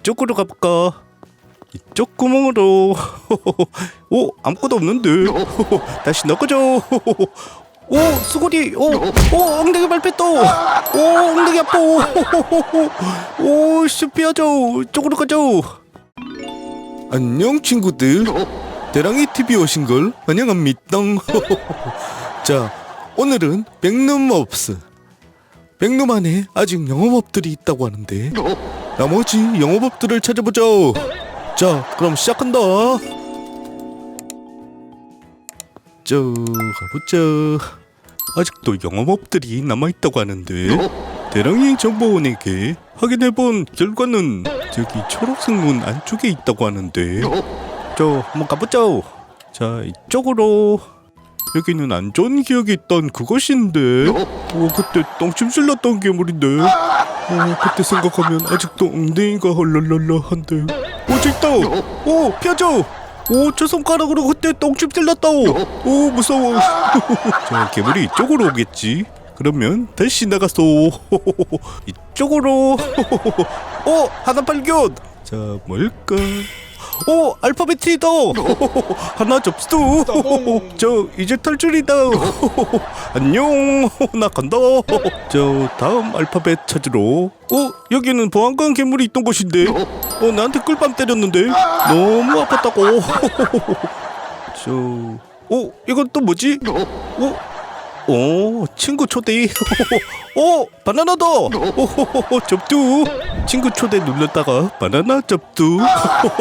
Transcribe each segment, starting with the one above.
이쪽으로 가볼까? 이쪽 구멍으로. 오, 아무것도 없는데. 다시 넣어줘. 오, 수고리. 오, 오, 엉덩이 발패 또. 오, 엉덩이 아파. 오, 슈피하죠. 이쪽으로 가죠. 안녕 친구들. 대랑이 TV 오신 걸 환영합니다. 자, 오늘은 백룸 업스. 백룸 안에 아직 영업 업들이 있다고 하는데 나머지 영업업들을 찾아보자. 자, 그럼 시작한다. 저 가보자. 아직도 영업업들이 남아있다고 하는데 대랑이 정보원에게 확인해본 결과는 저기 초록색 문 안쪽에 있다고 하는데 저 한번 가보자. 자 이쪽으로 여기는 안 좋은 기억이 있던 그것인데 오 그때 똥침 쓸렸던 괴물인데 오 그때 생각하면 아직도 엉덩이가 헐렁헐렁한데. 오 저있다 오 피하죠 오! 저 손가락으로 그때 똥침 쓸렸다 오! 무서워. 저 괴물이 이쪽으로 오겠지? 그러면 다시 나가서 이쪽으로. 오 하나 발견! 자 뭘까 오 알파벳이다. 하나 접수 저 이제 탈출이다. 안녕. 나 간다. 저 다음 알파벳 찾으러. 어 여기는 보안관 괴물이 있던 곳인데. 어 나한테 꿀밤 때렸는데. 너무 아팠다고. 저 어 이건 또 뭐지? 어 오, 친구 초대. 오, 바나나다. 오, 접두. 친구 초대 눌렀다가 바나나 접두.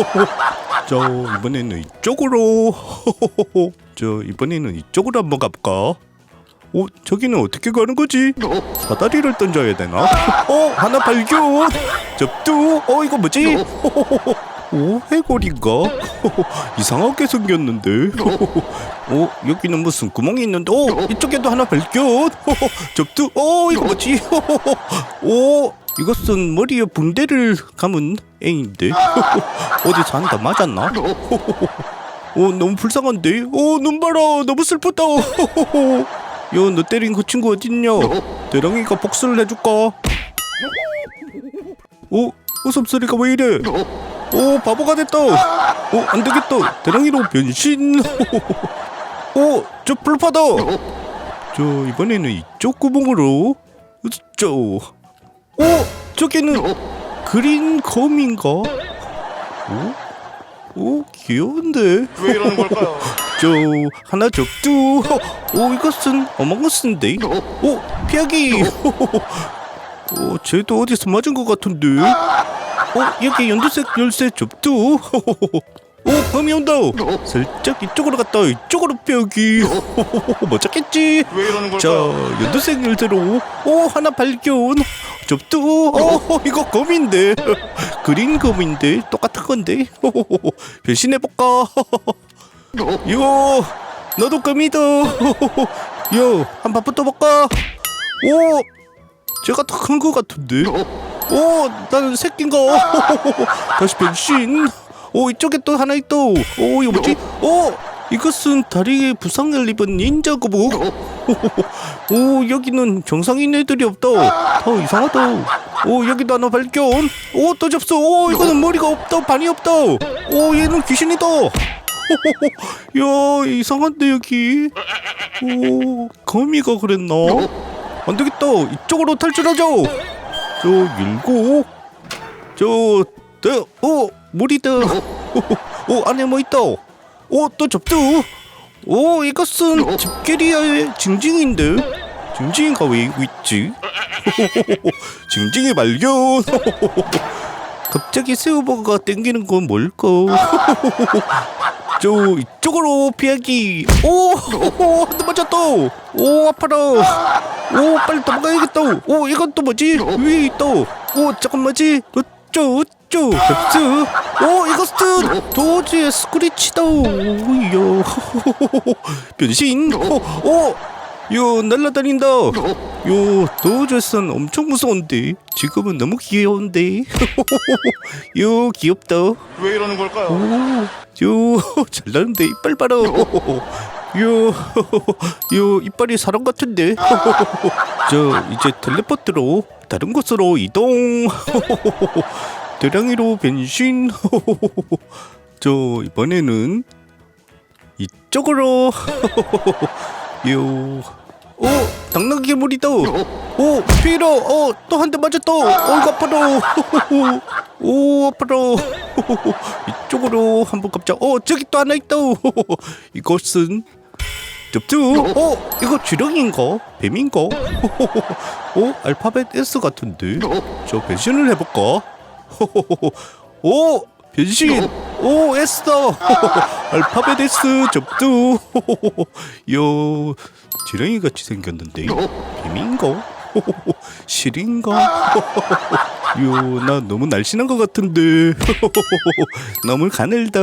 저 이번에는 이쪽으로. 저 이번에는 이쪽으로 한번 가볼까? 오, 저기는 어떻게 가는 거지? 사다리를 던져야 되나? 어, 하나 발견. 접두. 어, 이거 뭐지? 오, 해골인가? 이상하게 생겼는데. 오, 여기는 무슨 구멍이 있는데? 오, 이쪽에도 하나 발견. 접두. 오, 이거 뭐지? 오, 이것은 머리에 붕대를 감은 애인데. 어디서 한다 맞았나? 오, 너무 불쌍한데? 오, 눈 봐라. 너무 슬프다. 야, 너 때린 그 친구 어딨냐? 대랑이가 복수를 해줄까? 오, 웃음소리가 왜 이래? 오 바보가 됐다 오 안되겠다 대랑이로 변신 오저 불파다 저 이번에는 이쪽 구멍으로 저 오, 저기는 그린 검인가? 오? 오, 귀여운데? 왜 이러는 걸까요? 저, 하나 적두. 오, 이것은 어망어스인데? 오, 피하기! 오, 쟤도 어디서 맞은 것 같은데? 어, 여기 연두색 열쇠 접두. 오, 범이 온다. 살짝 이쪽으로 갔다 이쪽으로 뼈기. 못 찾겠지. 왜 이러는 자, 걸까요? 연두색 열쇠로 오 하나 발견. 접두. 오, 이거 검인데. 그린 검인데 똑같은 건데. 변신해 볼까? 요, 너도 검이다. 요, 한번 붙어볼까? 오, 제가 더 큰 거 같은데. 오, 나는 새끼인가? 다시 변신. 오, 이쪽에 또 하나 있다. 오, 이거 뭐지? 오, 이것은 다리에 부상을 입은 닌자 거북. 오, 여기는 정상인 애들이 없다. 더 이상하다. 오, 여기도 하나 발견. 오, 또 접수. 오, 이거는 머리가 없다. 반이 없다. 오, 얘는 귀신이다. 야, 이상한데 여기. 오, 거미가 그랬나? 안 되겠다. 이쪽으로 탈출하자. 저 일곱 저 더, 오 물이다. 오 안에 뭐 있다. 오또 접두. 오 이것은 집게리아의 징징인데? 징징이가 왜 이거 있지? 징징이 발견. 갑자기 새우버거가 땡기는 건 뭘까 저 이쪽으로 피하기. 오한대 맞았다 오 아파라. 오 빨리 도망가야겠다. 오 이건 또 뭐지? 위에 있다. 오 잠깐 뭐지. 어쩌 어쩌 흡수 오 이것은 도지의 스크리치다. 오야. 변신. 오 오 요 날라다닌다 요 도저선 엄청 무서운데 지금은 너무 귀여운데 요 귀엽다 왜 이러는 걸까요? 요 잘나는데 이빨 봐라 요, 요 이빨이 사람 같은데 저 이제 텔레포트로 다른 곳으로 이동 대량이로 변신. 저 이번에는 이쪽으로. 요. 오, 당나귀 괴물이다. 오, 피로. 어, 또 한 대 맞았다. 어, 이거 아파라. 오, 아파라. 이쪽으로 한번 깜짝. 어, 저기 또 하나 있다. 이것은 접두. 어, 이거 주령인가? 뱀인가? 어, 알파벳 S 같은데. 저 변신을 해볼까? 오, 변신. 오, S다. 알파벳 S 접두. 요, 지렁이 같이 생겼는데. 뱀인가? 실인가? 요, 나 너무 날씬한 것 같은데. 너무 가늘다.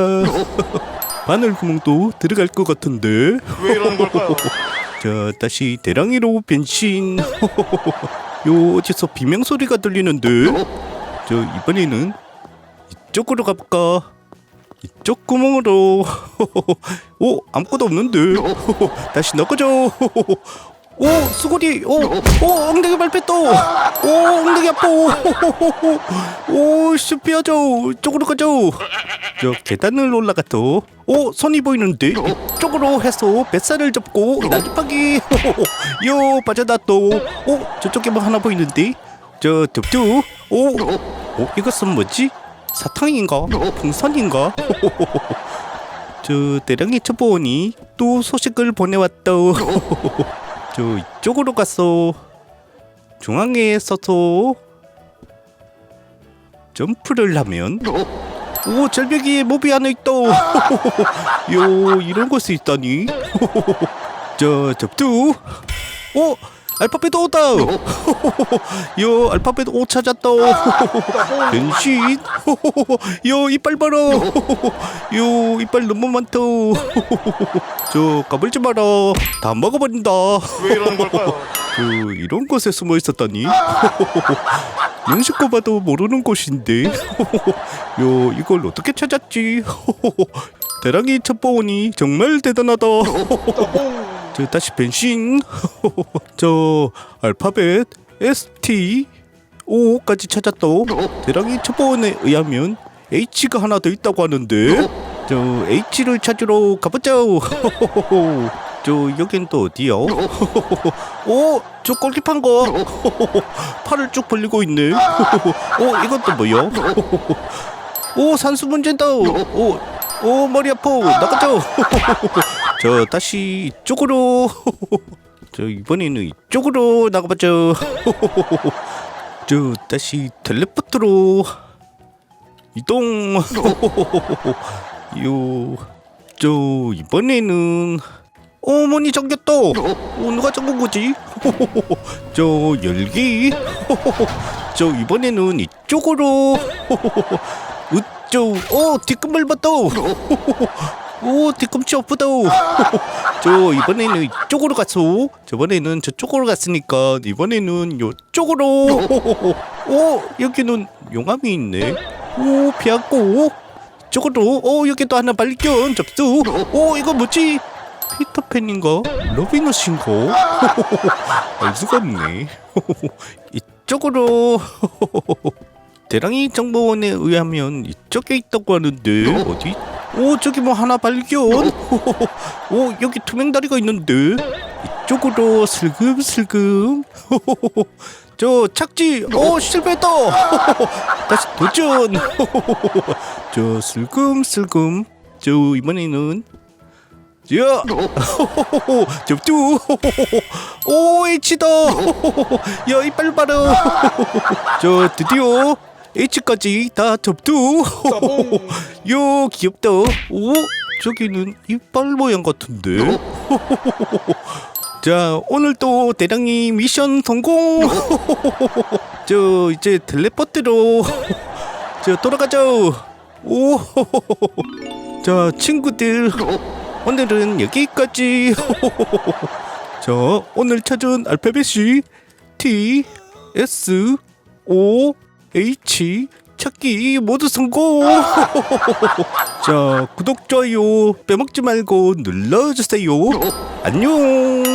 바늘 구멍도 들어갈 것 같은데. 왜 이러는 걸까요? 자 다시 대랑이로 변신 요 어디서 비명 소리가 들리는데 저 이번에는 이쪽으로 가볼까 이쪽 구멍으로. 오 아무것도 없는데. 다시 넣어줘. 오 수고리 오 오 엉덩이 밟혔다 오 엉덩이 아파. 오 슈피하죠 이쪽으로 가죠. 저 계단을 올라갔다 오 손이 보이는데. 이쪽으로 해서 뱃살을 접고 날파기. 요 빠져났다 오 저쪽에 뭐 하나 보이는데. 저 득두 오, 오 이것은 뭐지 사탕인가? 풍선인가? 저 대량이 첩보원이 또 소식을 보내왔다 저 이쪽으로 가서 중앙에 서서 점프를 하면 오 절벽에 몹이 하나 있다. 요 이런 곳이 있다니. 저 접두. 오 알파벳 오다 요 알파벳 오 찾았다. 변신. 요 이빨 봐라. 요 이빨 너무 많다. 저 까불지 마라. 다 먹어버린다. 왜 이러는 걸까요? 그 이런 곳에 숨어 있었다니. 눈씻고 봐도 모르는 곳인데. 요 이걸 어떻게 찾았지? 대랑이 첩보원이 정말 대단하다 저 다시 변신 저 알파벳 ST O까지 찾았다 대랑이 첩보원에 의하면 H가 하나 더 있다고 하는데 저 H를 찾으러 가보자 저 여긴 또 어디요? 오, 저 꼴깃한 거. 팔을 쭉 벌리고 있네. 오, 이것도 뭐요? 오, 산수 문제다. 오, 오, 머리 아파. 나가자. 저 다시 이쪽으로. 저 이번에는 이쪽으로 나가보자. 저 다시 텔레포트로 이동. 요, 저 이번에는. 어머니 잠겼다. 어, 누가 잠근 거지? 저 열기. 저 이번에는 이쪽으로. 으쪽. 어 뒤꿈을 봤다. 오 뒤꿈치 아프다. 저 이번에는 이쪽으로 갔어. 저번에는 저쪽으로 갔으니까 이번에는 요쪽으로. 오 여기는 용암이 있네. 오 피하고. 저거로. 어 여기 또 하나 발견 접수. 오 이거 뭐지? 피터팬인가? 로비너신가? 알 수가 없네. 이쪽으로 대랑이 정보원에 의하면 이쪽에 있다고 하는데 어디? 오 저기 뭐 하나 발견. 오 여기 투명 다리가 있는데 이쪽으로 슬금슬금. 저 착지. 오 실패했다. 다시 도전. 저 슬금슬금. 저 이번에는 야! 접두! 오, H다! 야, 이빨 봐라! 저, 드디어 H까지 다 접두! 요, 귀엽다! 오, 저기는 이빨 모양 같은데? 자, 오늘 또 대량이 미션 성공! 저, 이제 텔레포트로 저, 돌아가자! 오, 자, 친구들. 오늘은 여기까지. 자, 오늘 찾은 알파벳이 T, S, O, H 찾기 모두 성공. 자, 구독, 좋아요 빼먹지 말고 눌러주세요. 안녕.